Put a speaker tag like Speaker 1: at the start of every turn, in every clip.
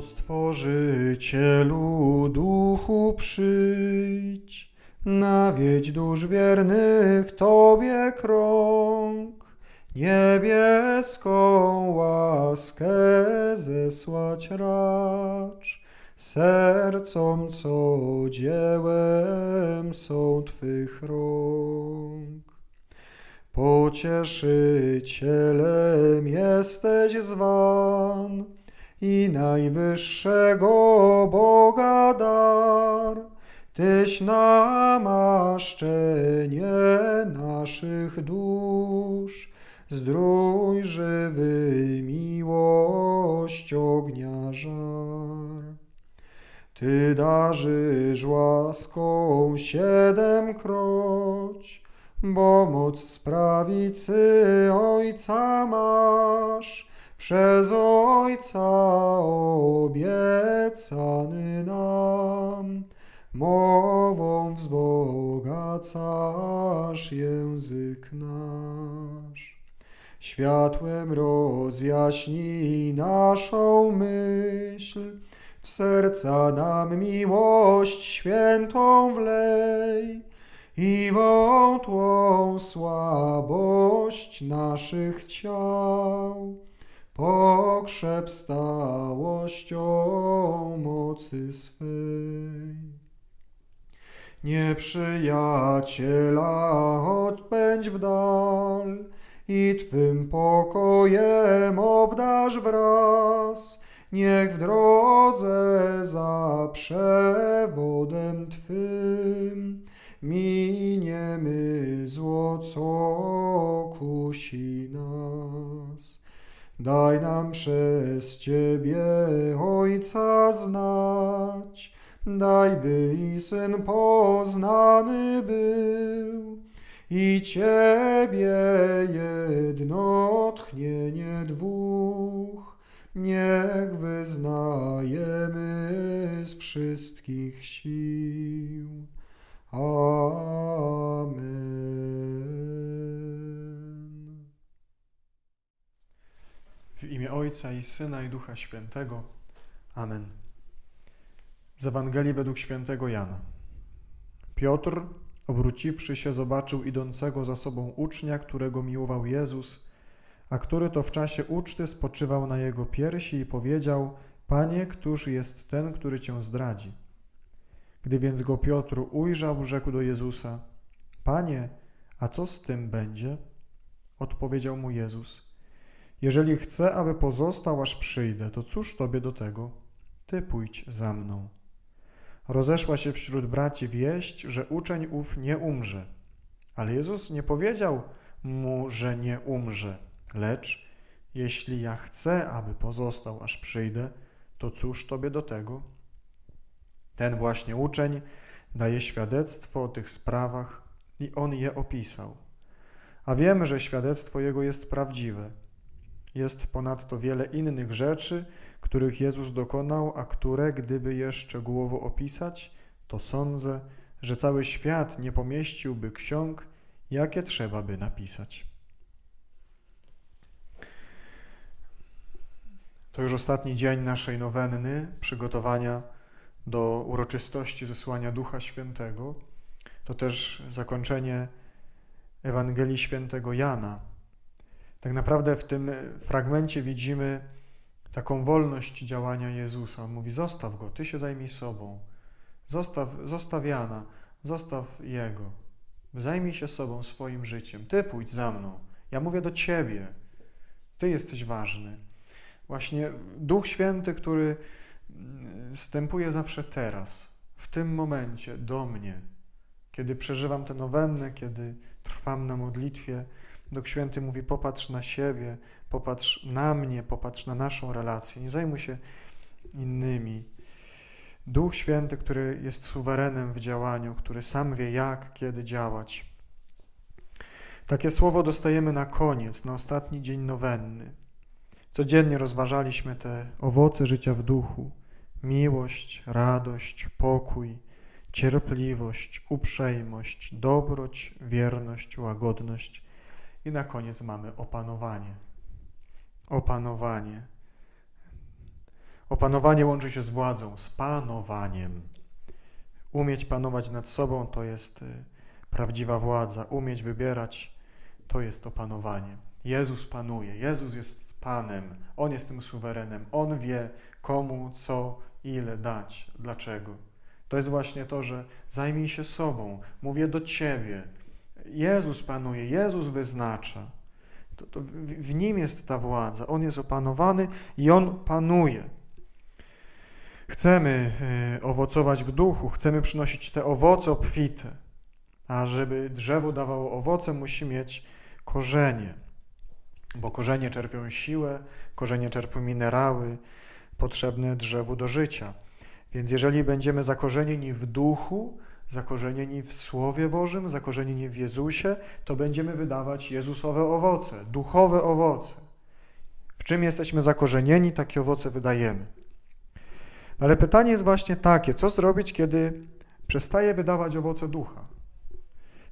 Speaker 1: Stworzycielu duchu przyjdź, nawiedź dusz wiernych Tobie krąg, niebieską łaskę zesłać racz, sercom, co dziełem są Twych rąk. Pocieszycielem jesteś zwan i najwyższego Boga dar. Tyś namaszczenie naszych dusz, zdrój żywy miłość ognia żar. Ty darzysz łaską siedemkroć, bo moc z prawicy Ojca masz, przez Ojca obiecany nam. Mową wzbogacasz język nasz. Światłem rozjaśnij naszą myśl, w serca nam miłość świętą wlej i wątłą słabość naszych ciał pokrzep stałością mocy swej. Nieprzyjaciela odpędź w dal i Twym pokojem obdarz wraz. Niech w drodze za przewodem Twym miniemy zło, co kusi nas. Daj nam przez Ciebie Ojca znać, daj by i Syn poznany był, i Ciebie jedno tchnienie dwóch, niech wyznajemy z wszystkich sił. Amen. W imię Ojca i Syna i Ducha Świętego. Amen. Z Ewangelii według świętego Jana. Piotr, obróciwszy się, zobaczył idącego za sobą ucznia, którego miłował Jezus, a który to w czasie uczty spoczywał na jego piersi i powiedział: Panie, któż jest ten, który cię zdradzi? Gdy więc go Piotr ujrzał, rzekł do Jezusa: Panie, a co z tym będzie? Odpowiedział mu Jezus: Jeżeli chcę, aby pozostał, aż przyjdę, to cóż tobie do tego? Ty pójdź za mną. Rozeszła się wśród braci wieść, że uczeń ów nie umrze. Ale Jezus nie powiedział mu, że nie umrze, lecz jeśli ja chcę, aby pozostał, aż przyjdę, to cóż tobie do tego? Ten właśnie uczeń daje świadectwo o tych sprawach i on je opisał. A wiemy, że świadectwo jego jest prawdziwe. Jest ponadto wiele innych rzeczy, których Jezus dokonał, a które, gdyby je szczegółowo opisać, to sądzę, że cały świat nie pomieściłby ksiąg, jakie trzeba by napisać. To już ostatni dzień naszej nowenny, przygotowania do uroczystości zesłania Ducha Świętego. To też zakończenie Ewangelii Świętego Jana. Tak naprawdę w tym fragmencie widzimy taką wolność działania Jezusa. On mówi: Zostaw go, ty się zajmij sobą. Zostaw, zostaw Jana, zostaw jego. Zajmij się sobą, swoim życiem. Ty pójdź za mną. Ja mówię do ciebie. Ty jesteś ważny. Właśnie Duch Święty, który wstępuje zawsze teraz, w tym momencie, do mnie. Kiedy przeżywam tę nowennę, kiedy trwam na modlitwie, Duch Święty mówi: popatrz na siebie, popatrz na mnie, popatrz na naszą relację, nie zajmuj się innymi. Duch Święty, który jest suwerenem w działaniu, który sam wie, jak, kiedy działać. Takie słowo dostajemy na koniec, na ostatni dzień nowenny. Codziennie rozważaliśmy te owoce życia w duchu: miłość, radość, pokój, cierpliwość, uprzejmość, dobroć, wierność, łagodność i na koniec mamy opanowanie. Opanowanie. Opanowanie łączy się z władzą, z panowaniem. Umieć panować nad sobą to jest y, prawdziwa władza. Umieć wybierać to jest opanowanie. Jezus panuje, Jezus jest Panem, On jest tym suwerenem, On wie komu, co, ile dać, dlaczego. To jest właśnie to, że zajmij się sobą, mówię do Ciebie. Jezus panuje, Jezus wyznacza. To, to w, w Nim jest ta władza, On jest opanowany i On panuje. Chcemy y, owocować w duchu, chcemy przynosić te owoce obfite, a żeby drzewo dawało owoce, musi mieć korzenie, bo korzenie czerpią siłę, korzenie czerpią minerały potrzebne drzewu do życia. Więc jeżeli będziemy zakorzenieni w duchu, zakorzenieni w Słowie Bożym, zakorzenieni w Jezusie, to będziemy wydawać Jezusowe owoce, duchowe owoce. W czym jesteśmy zakorzenieni, takie owoce wydajemy. Ale pytanie jest właśnie takie, co zrobić, kiedy przestaje wydawać owoce ducha?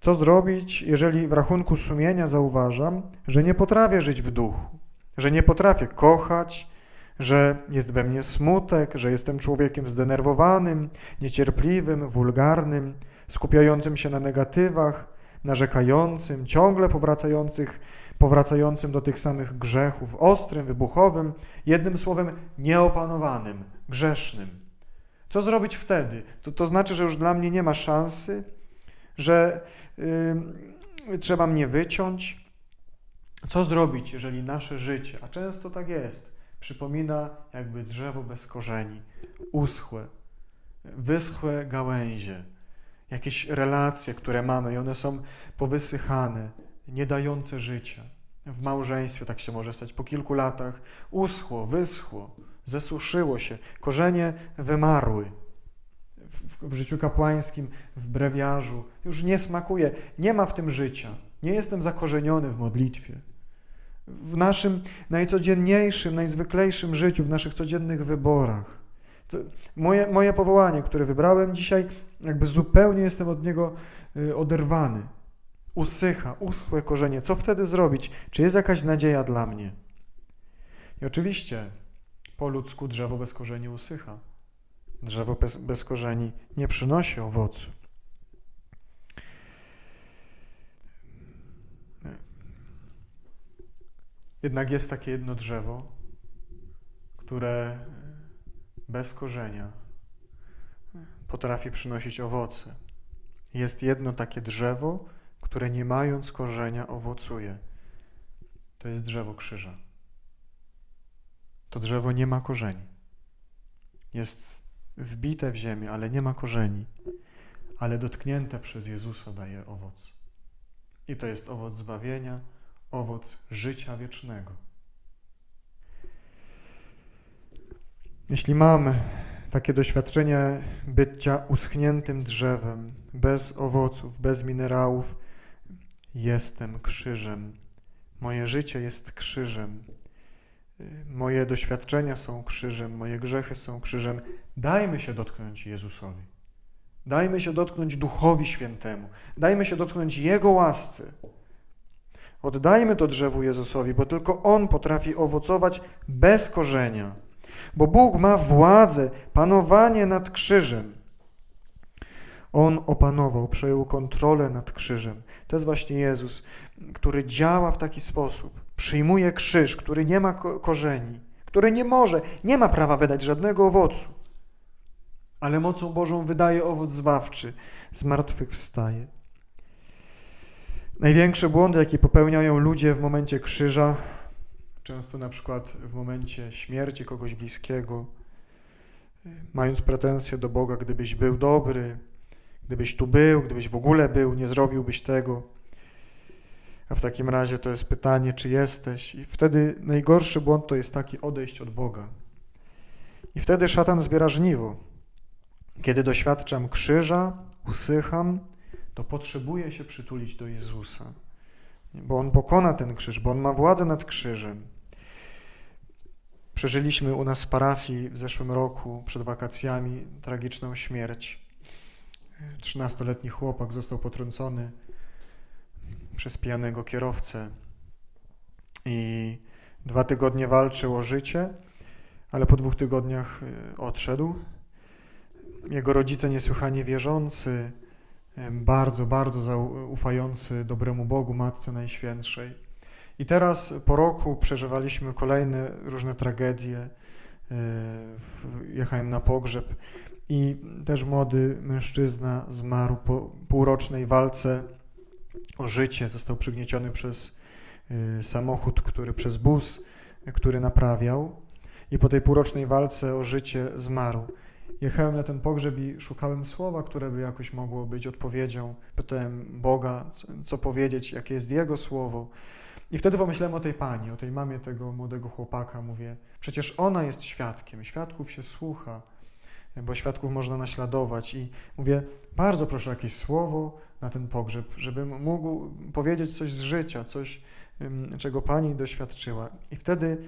Speaker 1: Co zrobić, jeżeli w rachunku sumienia zauważam, że nie potrafię żyć w duchu, że nie potrafię kochać, że jest we mnie smutek, że jestem człowiekiem zdenerwowanym, niecierpliwym, wulgarnym, skupiającym się na negatywach, narzekającym, ciągle powracających, powracającym do tych samych grzechów, ostrym, wybuchowym, jednym słowem nieopanowanym, grzesznym. Co zrobić wtedy? To, to znaczy, że już dla mnie nie ma szansy, że yy, trzeba mnie wyciąć. Co zrobić, jeżeli nasze życie, a często tak jest, przypomina jakby drzewo bez korzeni, uschłe, wyschłe gałęzie, jakieś relacje, które mamy i one są powysychane, nie dające życia. W małżeństwie tak się może stać. Po kilku latach uschło, wyschło, zesuszyło się, korzenie wymarły. W, w, życiu kapłańskim, w brewiarzu już nie smakuje, nie ma w tym życia. Nie jestem zakorzeniony w modlitwie w naszym najcodzienniejszym, najzwyklejszym życiu, w naszych codziennych wyborach. Moje, moje powołanie, które wybrałem dzisiaj, jakby zupełnie jestem od niego y, oderwany. Usycha, uschłe korzenie. Co wtedy zrobić? Czy jest jakaś nadzieja dla mnie? I oczywiście po ludzku drzewo bez korzeni usycha. Drzewo bez, bez korzeni nie przynosi owocu. Jednak jest takie jedno drzewo, które bez korzenia potrafi przynosić owoce. Jest jedno takie drzewo, które nie mając korzenia owocuje. To jest drzewo krzyża. To drzewo nie ma korzeni. Jest wbite w ziemię, ale nie ma korzeni. Ale dotknięte przez Jezusa daje owoc. I to jest owoc zbawienia owoc życia wiecznego. Jeśli mamy takie doświadczenie bycia uschniętym drzewem, bez owoców, bez minerałów, jestem krzyżem. Moje życie jest krzyżem. Moje doświadczenia są krzyżem, moje grzechy są krzyżem. Dajmy się dotknąć Jezusowi. Dajmy się dotknąć Duchowi Świętemu. Dajmy się dotknąć Jego łasce. Oddajmy to drzewu Jezusowi, bo tylko On potrafi owocować bez korzenia. Bo Bóg ma władzę, panowanie nad krzyżem. On opanował, przejął kontrolę nad krzyżem. To jest właśnie Jezus, który działa w taki sposób. Przyjmuje krzyż, który nie ma korzeni, który nie może, nie ma prawa wydać żadnego owocu. Ale mocą Bożą wydaje owoc zbawczy, zmartwychwstaje. Największe błędy, jakie popełniają ludzie w momencie krzyża, często na przykład w momencie śmierci kogoś bliskiego, mając pretensje do Boga, gdybyś był dobry, gdybyś tu był, gdybyś w ogóle był, nie zrobiłbyś tego. A w takim razie to jest pytanie, czy jesteś. I wtedy najgorszy błąd to jest taki odejść od Boga. I wtedy szatan zbiera żniwo. Kiedy doświadczam krzyża, usycham, to potrzebuje się przytulić do Jezusa, bo On pokona ten krzyż, bo On ma władzę nad krzyżem. Przeżyliśmy u nas w parafii w zeszłym roku, przed wakacjami, tragiczną śmierć. Trzynastoletni chłopak został potrącony przez pijanego kierowcę i dwa tygodnie walczył o życie, ale po dwóch tygodniach y, odszedł. Jego rodzice niesłychanie wierzący, bardzo, bardzo zaufający dobremu Bogu, Matce Najświętszej. I teraz po roku przeżywaliśmy kolejne różne tragedie. Y, jechałem na pogrzeb i też młody mężczyzna zmarł po półrocznej walce o życie. Został przygnieciony przez samochód, który przez bus, który naprawiał i po tej półrocznej walce o życie zmarł. Jechałem na ten pogrzeb i szukałem słowa, które by jakoś mogło być odpowiedzią. Pytałem Boga, co, powiedzieć, jakie jest Jego słowo. I wtedy pomyślałem o tej pani, o tej mamie tego młodego chłopaka. Mówię, przecież ona jest świadkiem, świadków się słucha, bo świadków można naśladować. I mówię, bardzo proszę jakieś słowo na ten pogrzeb, żebym mógł powiedzieć coś z życia, coś, czego pani doświadczyła. I wtedy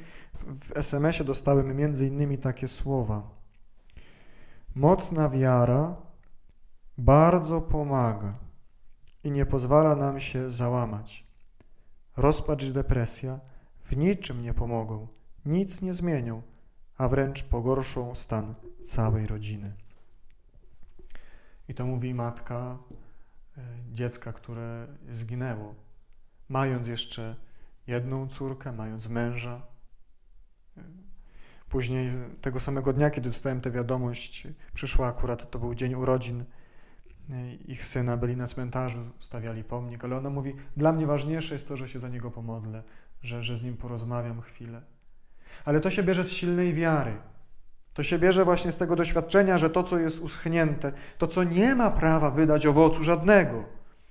Speaker 1: w SMS-ie dostałem między innymi takie słowa. Mocna wiara bardzo pomaga i nie pozwala nam się załamać. Rozpacz i depresja w niczym nie pomogą, nic nie zmienią, a wręcz pogorszą stan całej rodziny. I to mówi matka e, dziecka, które zginęło, mając jeszcze jedną córkę, mając męża, Później tego samego dnia, kiedy dostałem tę wiadomość, przyszła akurat, to był dzień urodzin ich syna, byli na cmentarzu, stawiali pomnik, ale ona mówi, dla mnie ważniejsze jest to, że się za niego pomodlę, że, że z nim porozmawiam chwilę. Ale to się bierze z silnej wiary. To się bierze właśnie z tego doświadczenia, że to, co jest uschnięte, to, co nie ma prawa wydać owocu żadnego,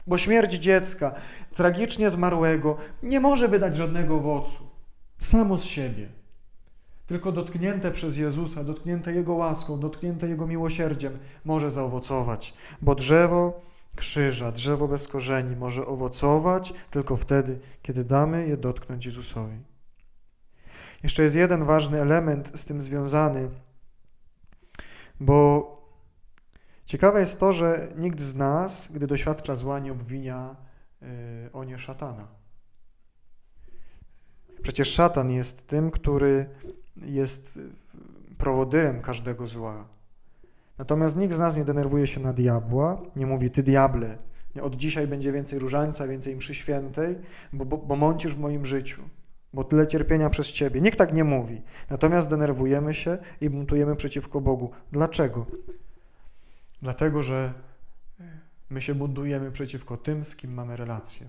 Speaker 1: bo śmierć dziecka, tragicznie zmarłego, nie może wydać żadnego owocu, samo z siebie tylko dotknięte przez Jezusa, dotknięte Jego łaską, dotknięte Jego miłosierdziem, może zaowocować, bo drzewo krzyża, drzewo bez korzeni może owocować tylko wtedy, kiedy damy je dotknąć Jezusowi. Jeszcze jest jeden ważny element z tym związany, bo ciekawe jest to, że nikt z nas, gdy doświadcza zła, nie obwinia yy, o nie szatana. Przecież szatan jest tym, który jest prowodyrem każdego zła. Natomiast nikt z nas nie denerwuje się na diabła, nie mówi, ty diable, od dzisiaj będzie więcej różańca, więcej mszy świętej, bo, bo, bo mącisz w moim życiu, bo tyle cierpienia przez ciebie. Nikt tak nie mówi. Natomiast denerwujemy się i buntujemy przeciwko Bogu. Dlaczego? Dlatego, że my się buntujemy przeciwko tym, z kim mamy relację.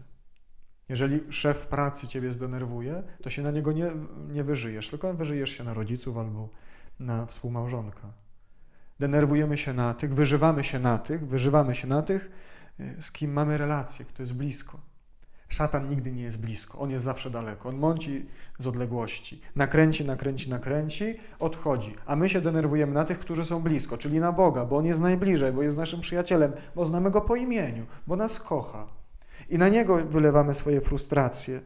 Speaker 1: Jeżeli szef pracy ciebie zdenerwuje, to się na niego nie, nie wyżyjesz, tylko wyżyjesz się na rodziców albo na współmałżonka. Denerwujemy się na tych, wyżywamy się na tych, wyżywamy się na tych, y, z kim mamy relację, kto jest blisko. Szatan nigdy nie jest blisko, on jest zawsze daleko. On mąci z odległości. Nakręci, nakręci, nakręci, odchodzi. A my się denerwujemy na tych, którzy są blisko, czyli na Boga, bo on jest najbliżej, bo jest naszym przyjacielem, bo znamy go po imieniu, bo nas kocha i na niego wylewamy swoje frustracje.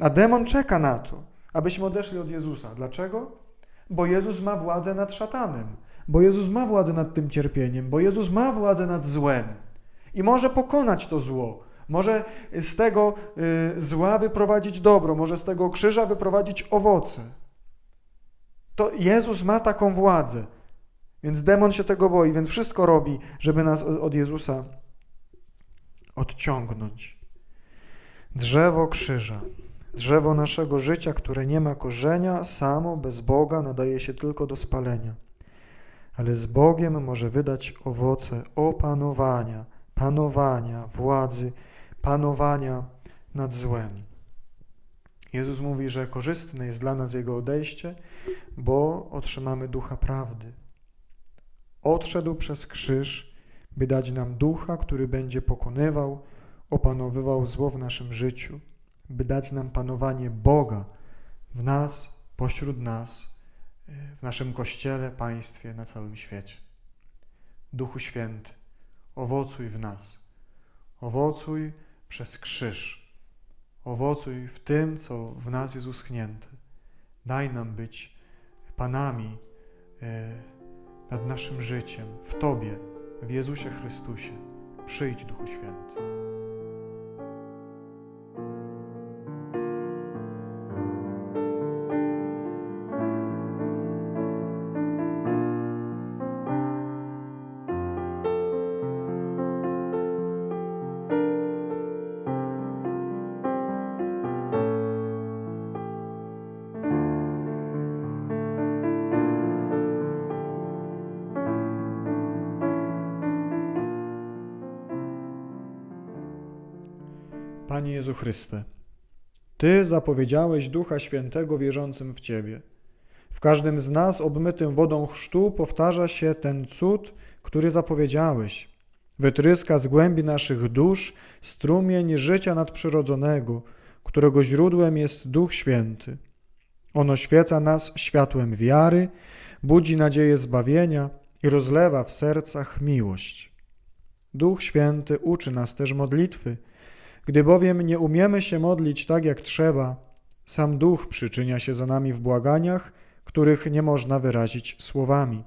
Speaker 1: A demon czeka na to, abyśmy odeszli od Jezusa. Dlaczego? Bo Jezus ma władzę nad szatanem, bo Jezus ma władzę nad tym cierpieniem, bo Jezus ma władzę nad złem i może pokonać to zło. Może z tego y, zła wyprowadzić dobro, może z tego krzyża wyprowadzić owoce. To Jezus ma taką władzę. Więc demon się tego boi, więc wszystko robi, żeby nas od Jezusa odciągnąć. Drzewo krzyża, drzewo naszego życia, które nie ma korzenia, samo bez Boga nadaje się tylko do spalenia, ale z Bogiem może wydać owoce opanowania, panowania, władzy, panowania nad złem. Jezus mówi, że korzystne jest dla nas Jego odejście, bo otrzymamy ducha prawdy. Odszedł przez krzyż, by dać nam ducha, który będzie pokonywał, opanowywał zło w naszym życiu, by dać nam panowanie Boga w nas, pośród nas, w naszym Kościele, państwie, na całym świecie. Duchu Święty, owocuj w nas, owocuj przez krzyż, owocuj w tym, co w nas jest uschnięte. Daj nam być Panami e, nad naszym życiem, w Tobie, w Jezusie Chrystusie. Przyjdź, Duchu Święty. Panie Jezu Chryste, Ty zapowiedziałeś Ducha Świętego wierzącym w Ciebie. W każdym z nas obmytym wodą chrztu powtarza się ten cud, który zapowiedziałeś. Wytryska z głębi naszych dusz strumień życia nadprzyrodzonego, którego źródłem jest Duch Święty. On oświeca nas światłem wiary, budzi nadzieję zbawienia i rozlewa w sercach miłość. Duch Święty uczy nas też modlitwy. Gdy bowiem nie umiemy się modlić tak jak trzeba, sam Duch przyczynia się za nami w błaganiach, których nie można wyrazić słowami.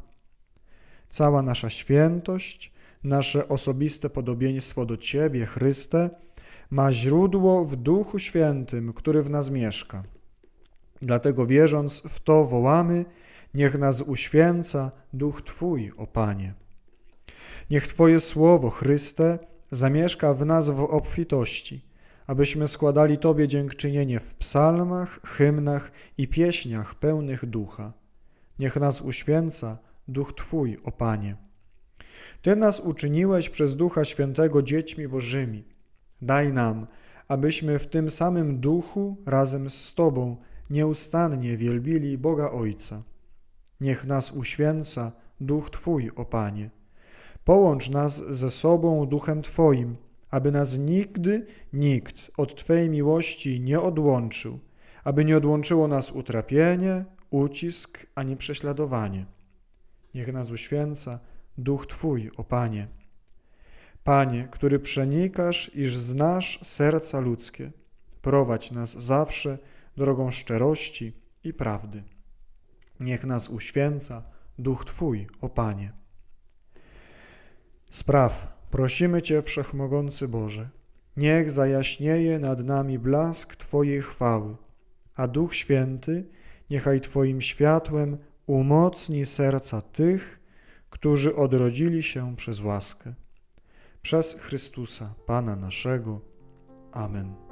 Speaker 1: Cała nasza świętość, nasze osobiste podobieństwo do Ciebie, Chryste, ma źródło w Duchu Świętym, który w nas mieszka. Dlatego wierząc w to wołamy, niech nas uświęca Duch Twój, o Panie. Niech Twoje Słowo, Chryste, zamieszka w nas w obfitości, abyśmy składali Tobie dziękczynienie w psalmach, hymnach i pieśniach pełnych ducha. Niech nas uświęca Duch Twój, o Panie. Ty nas uczyniłeś przez Ducha Świętego dziećmi Bożymi. Daj nam, abyśmy w tym samym duchu razem z Tobą nieustannie wielbili Boga Ojca. Niech nas uświęca Duch Twój, o Panie. Połącz nas ze sobą Duchem Twoim, aby nas nigdy nikt od Twojej miłości nie odłączył, aby nie odłączyło nas utrapienie, ucisk ani prześladowanie. Niech nas uświęca Duch Twój, o Panie. Panie, który przenikasz, iż znasz serca ludzkie, prowadź nas zawsze drogą szczerości i prawdy. Niech nas uświęca Duch Twój, o Panie. Spraw, prosimy Cię, Wszechmogący Boże, niech zajaśnieje nad nami blask Twojej chwały, a Duch Święty niechaj Twoim światłem umocni serca tych, którzy odrodzili się przez łaskę. Przez Chrystusa, Pana naszego. Amen.